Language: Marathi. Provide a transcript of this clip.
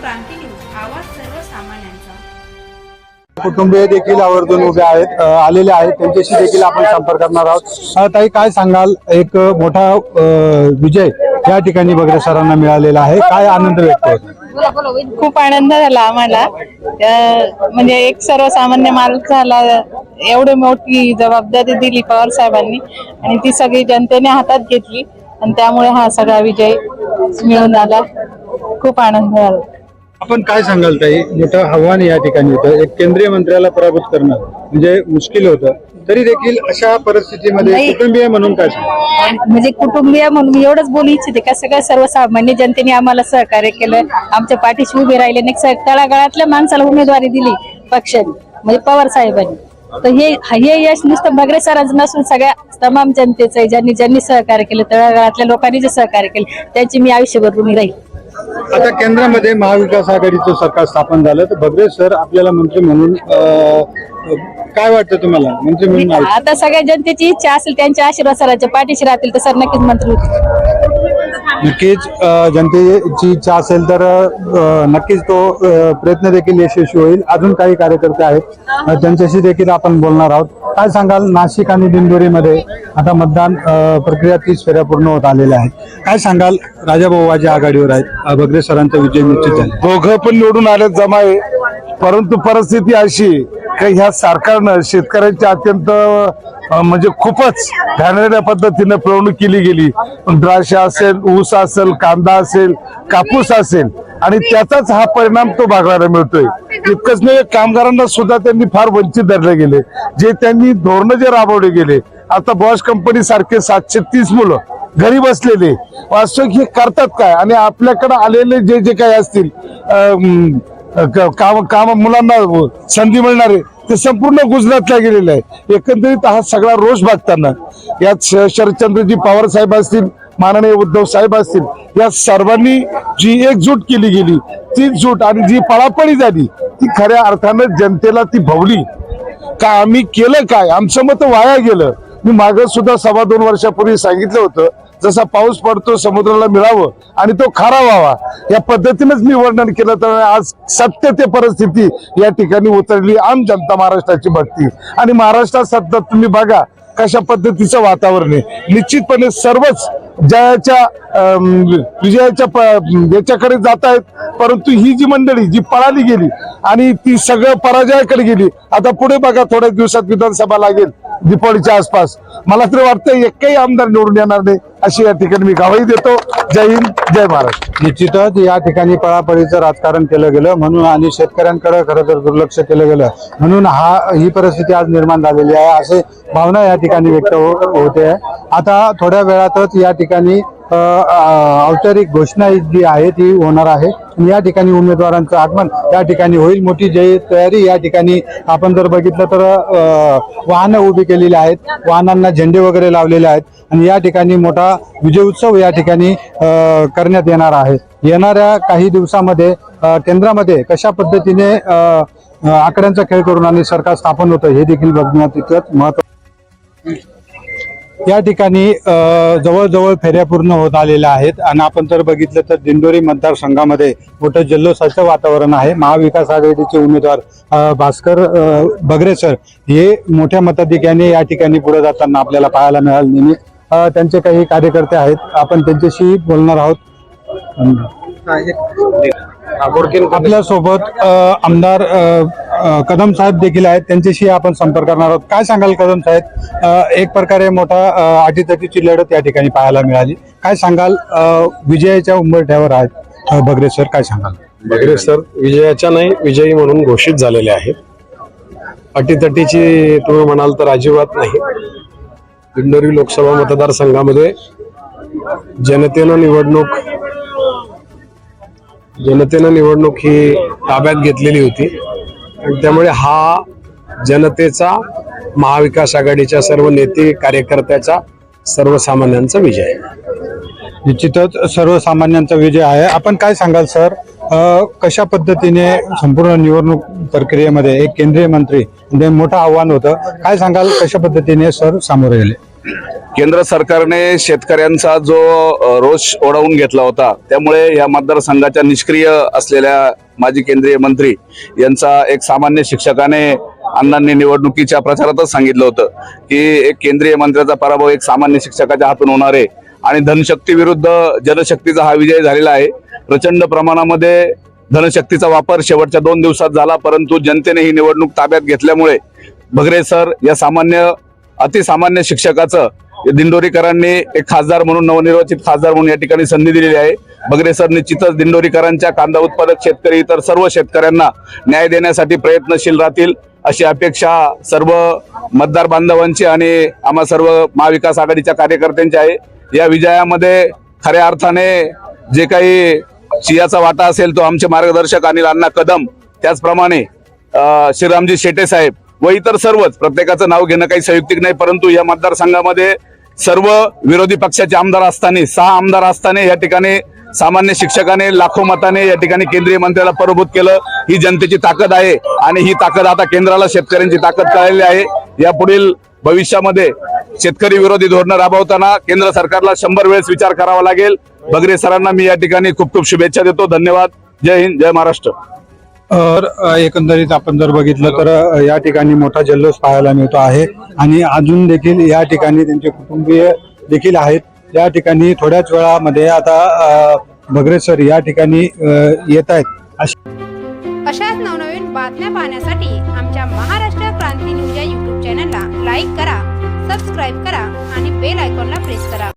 क्रांती न्यूज आवाज सर्वसामान्यांचा. कुटुंबीय देखील आवर्जून उभे आहेत आलेले आहेत. त्यांच्याशी देखील आपण संपर्क करणार आहोत. ताई काय सांगाल? एक मोठा विजय या ठिकाणी बगरे सरांना मिळालेला आहे. काय आनंद व्यक्त होतो? खूप आनंद झाला आम्हाला. म्हणजे एक सर्वसामान्य माणूस झाला एवढी मोठी जबाबदारी दिली पवार साहेबांनी आणि ती सगळी जनतेने हातात घेतली. आणि त्यामुळे हा सगळा विजय मिळून आला. खूप आनंद झाला. आपण काय सांगाल ताई? मोठं आव्हान या ठिकाणी होतं. एक केंद्रीय मंत्र्याला पराभूत करणं म्हणजे मुश्किल होतं. तरी देखील अशा परिस्थितीमध्ये नाही. कुटुंबीय म्हणून काय सांगाल? म्हणजे कुटुंबीय म्हणून मी एवढंच बोलू इच्छिते का सगळं सर्वसामान्य जनतेने आम्हाला सहकार्य केलं. आमच्या पाठीशी उभे राहिले स- तळागाळातल्या माणसाला उमेदवारी दिली पक्षाने म्हणजे पवार साहेबांनी. तर हे हे यश नुसतं बगरे सरांचं नसून सगळ्या तमाम जनतेचं आहे ज्यांनी ज्यांनी सहकार्य केलं तळागाळातल्या लोकांनी जे सहकार्य केलं त्यांची मी आयुष्यभर ऋणी राहील. आता केंद्रामध्ये महाविकास आघाडीचं सरकार स्थापन झालं. तर भगरे सर आपल्याला मंत्री म्हणून काय वाटतं तुम्हाला? मंत्री म्हणून आले? आता सगळ्या जनतेची इच्छा असेल त्यांच्या आशीर्वाद सरांच्या पाठीशी राहतील तर सर नक्कीच मंत्री होतील. नक्कीच अ, जनतेची इच्छा असेल तर अ, नक्कीच तो अ, प्रयत्न देखील यशस्वी होईल. अजून काही कार्यकर्ते आहेत. अ, त्यांच्याशी देखील आपण बोलणार आहोत. काय सांगाल? नाशिक आणि दिंडोरीमध्ये आता मतदान प्रक्रिया तीस फेऱ्या पूर्ण होत आलेल्या आहेत. काय सांगाल? राजाभाऊ वाजे आघाडीवर आहेत अ, बगरे सरांचा विजय निश्चित आहे दोघं पण निवडून आले जमा आहे परंतु परिस्थिती अशी की ह्या सरकारनं शेतकऱ्यांच्या अत्यंत म्हणजे खूपच घाणेरड्या पद्धतीनं पिळवणूक केली गेली. द्राक्ष असेल ऊस असेल कांदा असेल कापूस असेल आणि त्याचाच हा परिणाम तो भागवायला मिळतोय. इतकंच नाही कामगारांना सुद्धा त्यांनी फार वंचित धरले गेले. जे त्यांनी धोरणं जे राबवले गेले. आता बॉश कंपनी सारखे सातशे तीस मुलं घरी बसलेले. वास्तविक हे करतात काय? आणि आपल्याकडे आलेले जे जे काही असतील काम काम मुलांना संधी मिळणारे ते संपूर्ण गुजरातला गेलेले आहे एकंदरीत हा सगळा रोष बघताना यात श- शरदचंद्रजी पवार साहेब असतील माननीय उद्धव साहेब असतील या सर्वांनी जी एकजूट केली गेली ती जूट आणि जी पळापळी झाली ती खऱ्या अर्थानं जनतेला ती भवली. का आम्ही केलं काय? आमचं मत वाया गेलं. मी मागं सुद्धा सव्वा दोन वर्षापूर्वी सांगितलं होतं जसा पाऊस पडतो समुद्राला मिळावं आणि तो खारा व्हावा. या पद्धतीनेच मी वर्णन केलं तर आज सत्य ते परिस्थिती या ठिकाणी उतरली आम जनता महाराष्ट्राची बघती आणि महाराष्ट्रात सध्या तुम्ही बघा कशा पद्धतीचं वातावरण आहे. निश्चितपणे सर्वच जयाच्या विजयाच्या प- याच्याकडे जात आहेत परंतु ही जी मंडळी जी पळाली गेली आणि ती सगळं पराजयाकडे गेली आता पुढे बघा थोड्या दिवसात विधानसभा लागेल दीपावलीच्या आसपास. मला तरी वाटतं एकही आमदार निवडून येणार नाही अशी या ठिकाणी मी गावही देतो. जय हिंद जय महाराष्ट्र. निश्चितच या ठिकाणी पळापळीचं राजकारण केलं गेलं म्हणून आणि शेतकऱ्यांकडे खरं तर दुर्लक्ष केलं गेलं. म्हणून हा ही परिस्थिती आज निर्माण झालेली आहे असे भावना या ठिकाणी व्यक्त हो, होते. आता थोड्या वेळातच या ठिकाणी ठिकाणी औपचारिक घोषणा जी आहे ती होणार आहे. या ठिकाणी उमेदवारांचं आगमन या ठिकाणी होईल. मोठी जय तयारी या ठिकाणी आपण जर बघितलं तर अ, वाहनं उभी केलेली आहेत. वाहनांना झेंडे वगैरे लावलेले आहेत. आणि या ठिकाणी मोठा विजय उत्सव या ठिकाणी करण्यात येणार आहे. येणाऱ्या काही दिवसामध्ये केंद्रामध्ये कशा पद्धतीने आकड्यांचा खेळ करून आणि सरकार स्थापन होतं हे देखील बघण्यात तितकंच महत्त्व या ठिकाणी जवळजवळ फेऱ्या पूर्ण होत आलेल्या आहेत. आणि आपण जर बघितलं तर दिंडोरी मतदारसंघामध्ये मोठं जल्लोषाचं वातावरण आहे. महाविकास आघाडीचे उमेदवार भास्कर बगरे सर हे मोठ्या मताधिक्याने या ठिकाणी पुढे जाताना आपल्याला पाहायला मिळालं. नेहमी त्यांचे काही कार्यकर्ते आहेत. आपण त्यांच्याशी बोलणार आहोत. आपल्यासोबत आमदार कदम साहेब देखील आहेत. त्यांच्याशी आपण संपर्क करणार आहोत. काय सांगाल कदम साहेब? एक प्रकारे मोठा अ, अटीतटीची लढत या ठिकाणी पाहायला मिळाली. काय सांगाल? विजयाच्या उंबरठ्यावर आहेत. बगरे सर काय सांगाल? बगरे सर विजयाच्या नाही विजयी म्हणून घोषित झालेले आहेत. अटीतटीची तुम्ही म्हणाल तर अजिबात नाही. दिंडोरी लोकसभा मतदारसंघामध्ये जनतेनं निवडणूक जनतेनं निवडणूक ही ताब्यात घेतलेली होती. आणि त्यामुळे हा जनतेचा महाविकास आघाडीच्या सर्व नेते कार्यकर्त्याचा सर्वसामान्यांचा विजय आहे. निश्चितच सर्वसामान्यांचा विजय आहे. आपण काय सांगाल सर? कशा पद्धतीने संपूर्ण निवडणूक प्रक्रियेमध्ये एक केंद्रीय मंत्री म्हणजे मोठं आव्हान होतं. काय सांगाल कशा पद्धतीने सर सामोरे गेले? केंद्र सरकारने शेतकऱ्यांचा जो रोष ओढावून घेतला होता त्यामुळे या मतदारसंघाच्या निष्क्रिय असलेल्या माजी केंद्रीय मंत्री यांचा एक सामान्य शिक्षकाने अण्णांनी निवडणुकीच्या प्रचारातच सांगितलं होतं की एक केंद्रीय मंत्र्याचा पराभव एक सामान्य शिक्षकाच्या हातून होणार आहे. आणि धनशक्ती विरुद्ध जनशक्तीचा हा विजय झालेला आहे. प्रचंड प्रमाणामध्ये धनशक्तीचा वापर शेवटच्या दोन दिवसात झाला परंतु जनतेने ही निवडणूक ताब्यात घेतल्यामुळे भगरे सर या सामान्य अतिसामान्य शिक्षकाचं दिंडोरीकरांनी एक खासदार म्हणून नवनिर्वाचित खासदार म्हणून या ठिकाणी संधी दिलेली आहे. बगरे सर निश्चितच दिंडोरीकरांच्या कांदा उत्पादक शेतकरी इतर सर्व शेतकऱ्यांना न्याय देण्यासाठी प्रयत्नशील राहतील अशी अपेक्षा सर्व मतदार बांधवांची आणि आम्हा सर्व महाविकास आघाडीच्या कार्यकर्त्यांची आहे. या विजयामध्ये खऱ्या अर्थाने जे काही शियाचा वाटा असेल तो आमचे मार्गदर्शक अनिल अण्णा कदम त्याचप्रमाणे श्रीरामजी शेटे साहेब व इतर सर्वच प्रत्येकाचं नाव घेणं काही संयुक्तिक नाही परंतु या मतदारसंघामध्ये सर्व विरोधी पक्षाचे आमदार असताना सहा आमदार असताना या ठिकाणी सामान्य शिक्षकाने लाखो मताने या ठिकाणी केंद्रीय मंत्र्याला पराभूत केलं. ही जनतेची ताकद आहे आणि ही ताकद आता केंद्राला शेतकऱ्यांची ताकद कळलेली आहे. या पुढील भविष्यामध्ये शेतकरी विरोधी धोरणं राबवताना केंद्र सरकारला शंभर वेळेस विचार करावा लागेल. बगरे सरांना मी या ठिकाणी खूप खूप शुभेच्छा देतो. धन्यवाद. जय हिंद जय महाराष्ट्र. तर एकंदरीत आपण जर बघितलं तर या ठिकाणी मोठा जल्लोष पाहायला मिळतो आहे. आणि अजून देखील या ठिकाणी त्यांचे कुटुंबीय देखील आहेत. या ठिकाणी थोड्याच वेळामध्ये आता अ, भगरे सर या ठिकाणी येत आहेत. अशाच नवनवीन बातम्या पाहण्यासाठी आमच्या महाराष्ट्र क्रांती न्यूज या युट्यूब चॅनलला लाईक करा सबस्क्राईब करा आणि बेल आयकॉनला प्रेस करा.